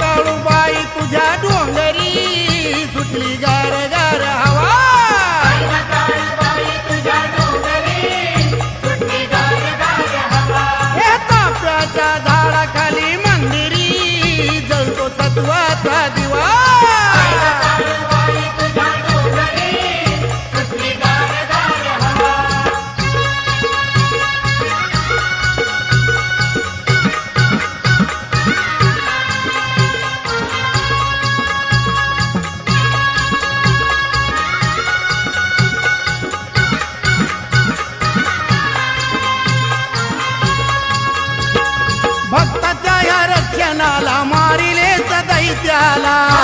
काळूबाई तुझ्या डोंगरी. सुटली गार गार हवा. ताप्याच्या झाडाखाली मंदिरी. जळतो सत्वाचा दिवा भक्ताच्या या मारिले दैत्याला.